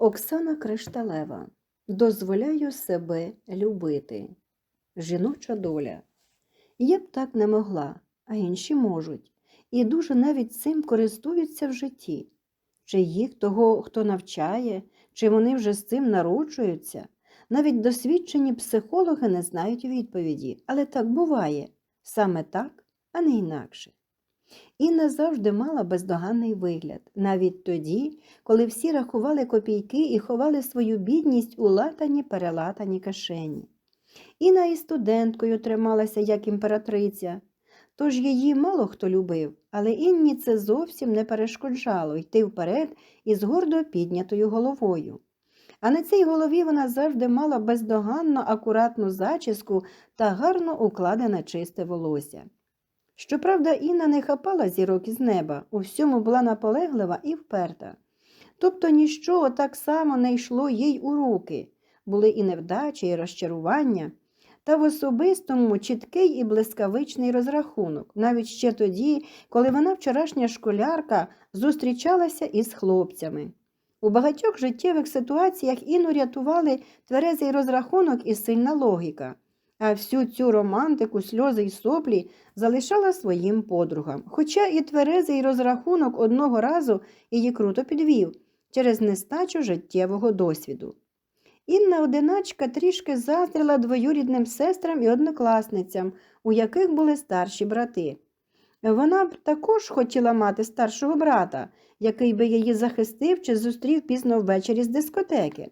Оксана Кришталева. Дозволяю себе любити. Жіноча доля. Я б так не могла, а інші можуть. І дуже навіть цим користуються в житті. Чи їх того, хто навчає, чи вони вже з цим народжуються. Навіть досвідчені психологи не знають відповіді, але так буває. Саме так, а не інакше. Інна завжди мала бездоганний вигляд, навіть тоді, коли всі рахували копійки і ховали свою бідність у латані перелатані кишені. Інна і студенткою трималася як імператриця, тож її мало хто любив, але Інні це зовсім не перешкоджало йти вперед із гордо піднятою головою. А на цій голові вона завжди мала бездоганно акуратну зачіску та гарно укладене чисте волосся. Щоправда, Інна не хапала зірок із неба, у всьому була наполеглива і вперта. Тобто ніщо так само не йшло їй у руки, були і невдачі, і розчарування, та в особистому чіткий і блискавичний розрахунок, навіть ще тоді, коли вона, вчорашня школярка, зустрічалася із хлопцями. У багатьох життєвих ситуаціях Інну рятували тверезий розрахунок і сильна логіка всю цю романтику, сльози й соплі залишала своїм подругам. Хоча і тверезий розрахунок одного разу її круто підвів через нестачу життєвого досвіду. Інна одиначка трішки заздрила двоюрідним сестрам і однокласницям, у яких були старші брати. Вона б також хотіла мати старшого брата, який би її захистив чи зустрів пізно ввечері з дискотеки.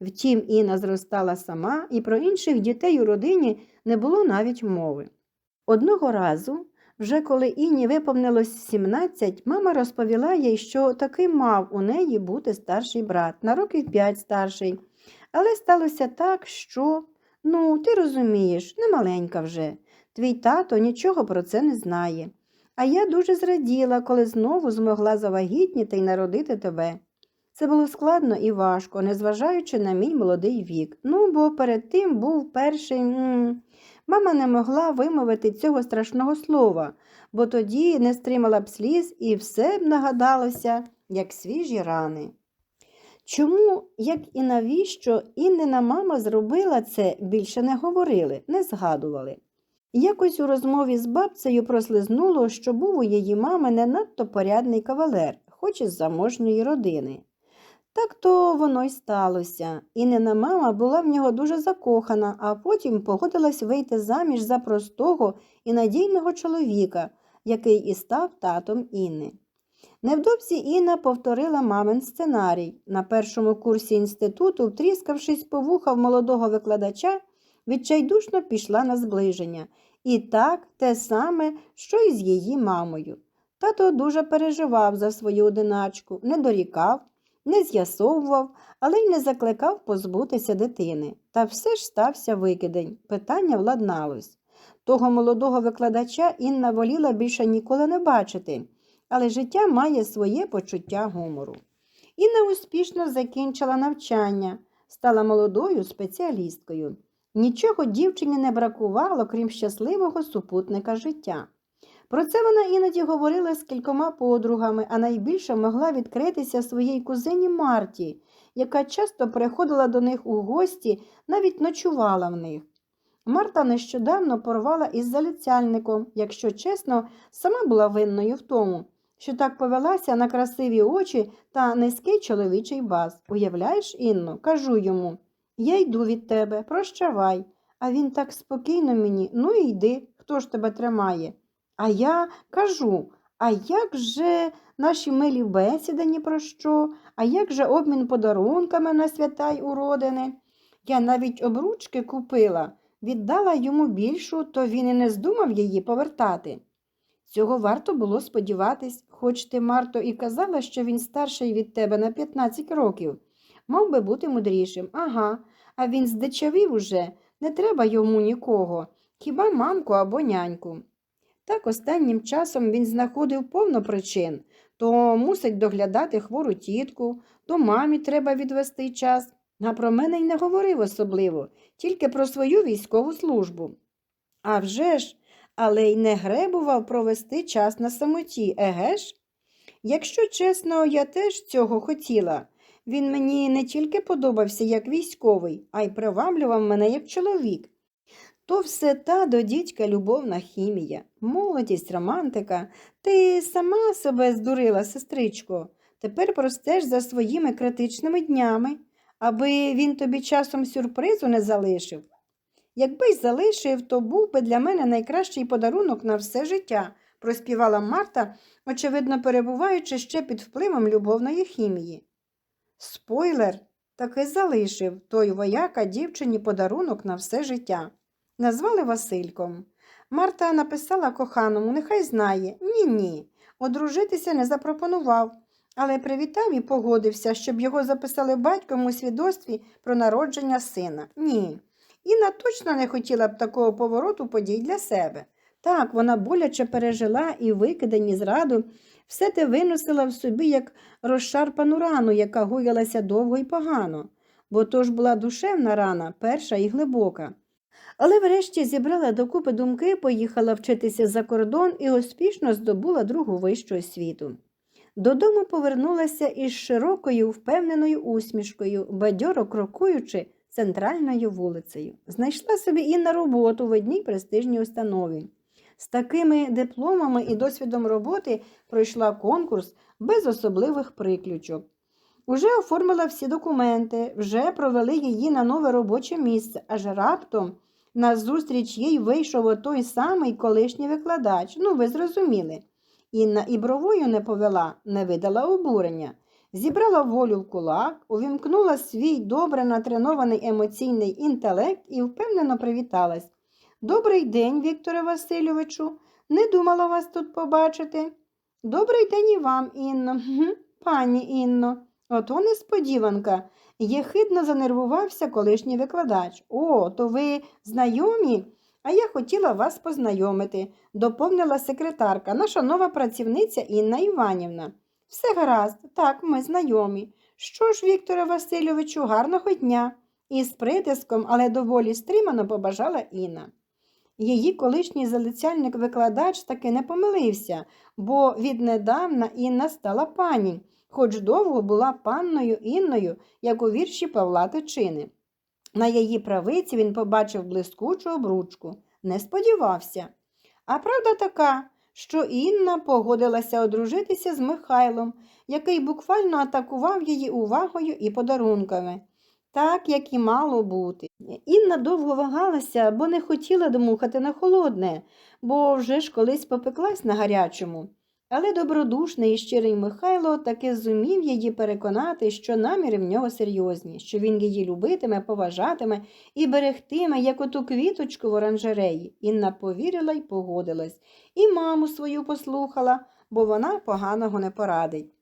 Втім, Інна зростала сама, і про інших дітей у родині не було навіть мови. Одного разу, вже коли Інні виповнилось 17, мама розповіла їй, що таки мав у неї бути старший брат, на років 5 старший. Але сталося так, що, ну, ти розумієш, не маленька вже. Твій тато нічого про це не знає. А я дуже зраділа, коли знову змогла завагітніти й народити тебе. Це було складно і важко, незважаючи на мій молодий вік. Ну, бо перед тим був перший. М Мама не могла вимовити цього страшного слова, бо тоді не стримала б сліз і все б нагадалося, як свіжі рани. Чому, як і навіщо Іннина мама зробила це, більше не говорили, не згадували. Якось у розмові з бабцею прослизнуло, що був у її мами не надто порядний кавалер, хоч із заможньої родини. Так то воно й сталося. Іннина мама була в нього дуже закохана, а потім погодилась вийти заміж за простого і надійного чоловіка, який і став татом Інни. Невдовзі Інна повторила мамин сценарій. На першому курсі інституту, втріскавшись по вухах молодого викладача, відчайдушно пішла на зближення. І так те саме, що й з її мамою. Тато дуже переживав за свою одиначку, не дорікав не з'ясовував, але й не закликав позбутися дитини. Та все ж стався викидень. Питання владналось. Того молодого викладача Інна воліла більше ніколи не бачити, але життя має своє почуття гумору. Інна успішно закінчила навчання, стала молодою спеціалісткою. Нічого дівчині не бракувало, крім щасливого супутника життя. Про це вона іноді говорила з кількома подругами, а найбільше могла відкритися своїй кузині Марті, яка часто приходила до них у гості, навіть ночувала в них. Марта нещодавно порвала із залицяльником, якщо чесно, сама була винною в тому, що так повелася на красиві очі та низький чоловічий бас. Уявляєш, Інно, кажу йому я йду від тебе, прощавай. А він так спокійно мені, ну і йди, хто ж тебе тримає. А я кажу, а як же наші милі бесіди ні про що, а як же обмін подарунками на свята й уродини? Я навіть обручки купила, віддала йому більшу, то він і не здумав її повертати. Цього варто було сподіватись, хоч ти, Марто, і казала, що він старший від тебе на 15 років. Мав би бути мудрішим. Ага, а він здичавів уже, не треба йому нікого, хіба мамку або няньку. Так останнім часом він знаходив повно причин то мусить доглядати хвору тітку, то мамі треба відвести час. А про мене й не говорив особливо, тільки про свою військову службу. А вже ж, але й не гребував провести час на самоті, еге ж? Якщо чесно, я теж цього хотіла. Він мені не тільки подобався як військовий, а й приваблював мене як чоловік. То все та до дідька любовна хімія, молодість, романтика. Ти сама себе здурила, сестричко. Тепер простеш за своїми критичними днями, аби він тобі часом сюрпризу не залишив. Якби й залишив, то був би для мене найкращий подарунок на все життя, проспівала Марта, очевидно перебуваючи ще під впливом любовної хімії. Спойлер таки залишив той вояка дівчині подарунок на все життя. Назвали Васильком. Марта написала коханому, нехай знає. Ні, ні. Одружитися не запропонував, але привітав і погодився, щоб його записали батьком у свідоцтві про народження сина. Ні. Інна точно не хотіла б такого повороту подій для себе. Так, вона боляче пережила і викидані зраду, все те виносила в собі як розшарпану рану, яка гоялася довго і погано, бо то ж була душевна рана, перша і глибока. Але врешті зібрала докупи думки, поїхала вчитися за кордон і успішно здобула другу вищу освіту. Додому повернулася із широкою, впевненою усмішкою, бадьоро крокуючи центральною вулицею. Знайшла собі і на роботу в одній престижній установі. З такими дипломами і досвідом роботи пройшла конкурс без особливих приключок. Уже оформила всі документи, вже провели її на нове робоче місце, аж раптом на зустріч їй вийшов отой самий колишній викладач. Ну, ви зрозуміли. Інна і бровою не повела, не видала обурення. Зібрала волю в кулак, увімкнула свій добре натренований емоційний інтелект і впевнено привіталась. Добрий день, Вікторе Васильовичу. Не думала вас тут побачити. Добрий день і вам, Інно. Пані Інно. Ото несподіванка. Єхидно занервувався колишній викладач. О, то ви знайомі? А я хотіла вас познайомити, доповнила секретарка, наша нова працівниця Інна Іванівна. Все гаразд, так, ми знайомі. Що ж, Вікторе Васильовичу, гарного дня. Із притиском, але доволі стримано побажала Інна. Її колишній залицяльник-викладач таки не помилився, бо віднедавна Інна стала пані, хоч довго була панною Інною, як у вірші Павла Тичини. На її правиці він побачив блискучу обручку, не сподівався. А правда така, що Інна погодилася одружитися з Михайлом, який буквально атакував її увагою і подарунками, так як і мало бути. Інна довго вагалася, бо не хотіла домухати на холодне, бо вже ж колись попеклась на гарячому. Але добродушний і щирий Михайло таки зумів її переконати, що наміри в нього серйозні, що він її любитиме, поважатиме і берегтиме, як оту квіточку в оранжереї. Інна повірила й погодилась, і маму свою послухала, бо вона поганого не порадить.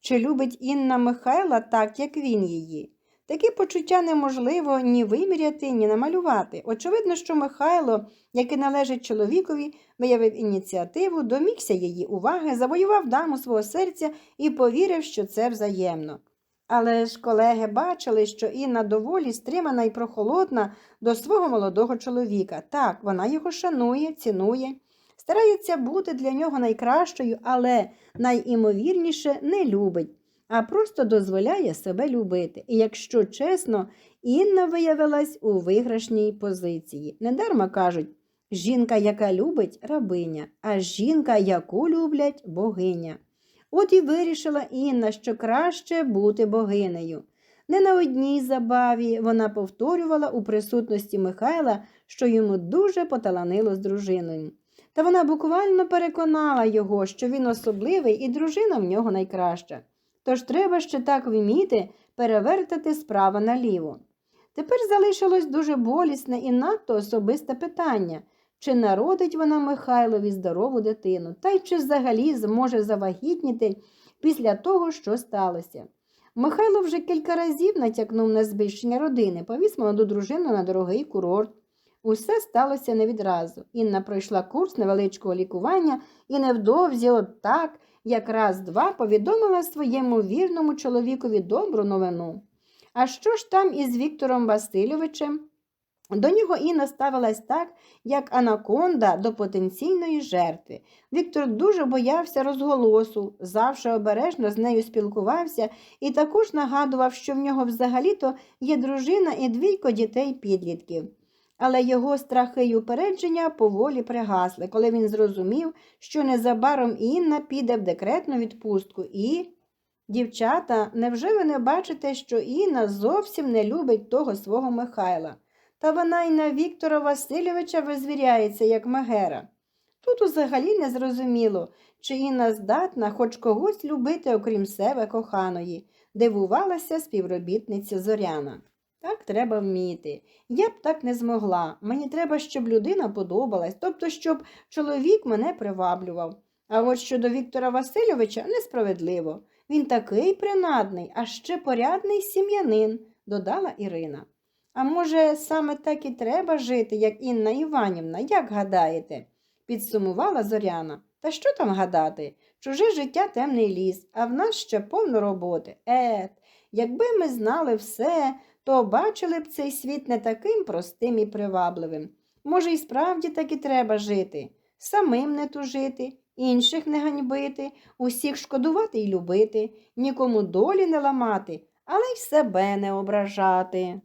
Чи любить Інна Михайла так, як він її? Такі почуття неможливо ні виміряти, ні намалювати. Очевидно, що Михайло, який належить чоловікові, виявив ініціативу, домігся її уваги, завоював даму свого серця і повірив, що це взаємно. Але ж колеги бачили, що Інна доволі стримана і прохолодна до свого молодого чоловіка. Так, вона його шанує, цінує, старається бути для нього найкращою, але найімовірніше не любить а просто дозволяє себе любити. І якщо чесно, Інна виявилась у виграшній позиції. Недарма кажуть, жінка, яка любить рабиня, а жінка, яку люблять богиня. От і вирішила Інна, що краще бути богинею. Не на одній забаві вона повторювала у присутності Михайла, що йому дуже поталанило з дружиною. Та вона буквально переконала його, що він особливий і дружина в нього найкраща. Тож треба ще так вміти перевертати справа наліво. Тепер залишилось дуже болісне і надто особисте питання, чи народить вона Михайлові здорову дитину, та й чи взагалі зможе завагітніти після того, що сталося. Михайло вже кілька разів натякнув на збільшення родини, повіз молоду дружину на дорогий курорт. Усе сталося не відразу. Інна пройшла курс невеличкого лікування і невдовзі от так якраз два повідомила своєму вірному чоловікові добру новину. А що ж там із Віктором Васильовичем? До нього Інна ставилась так, як анаконда до потенційної жертви. Віктор дуже боявся розголосу, завжди обережно з нею спілкувався і також нагадував, що в нього взагалі-то є дружина і двійко дітей-підлітків. Але його страхи й упередження поволі пригасли, коли він зрозумів, що незабаром Інна піде в декретну відпустку і. Дівчата, невже ви не бачите, що Інна зовсім не любить того свого Михайла? Та вона й на Віктора Васильовича визвіряється, як Мегера. Тут взагалі не зрозуміло, чи Інна здатна хоч когось любити, окрім себе коханої, дивувалася співробітниця Зоряна. Так треба вміти. Я б так не змогла. Мені треба, щоб людина подобалась, тобто, щоб чоловік мене приваблював. А от щодо Віктора Васильовича несправедливо. Він такий принадний, а ще порядний сім'янин, додала Ірина. А може, саме так і треба жити, як Інна Іванівна, як гадаєте? підсумувала Зоряна. Та що там гадати? Чуже життя темний ліс, а в нас ще повно роботи. Ет, якби ми знали все, то бачили б цей світ не таким простим і привабливим. Може, і справді так і треба жити, самим не тужити, інших не ганьбити, усіх шкодувати й любити, нікому долі не ламати, але й себе не ображати.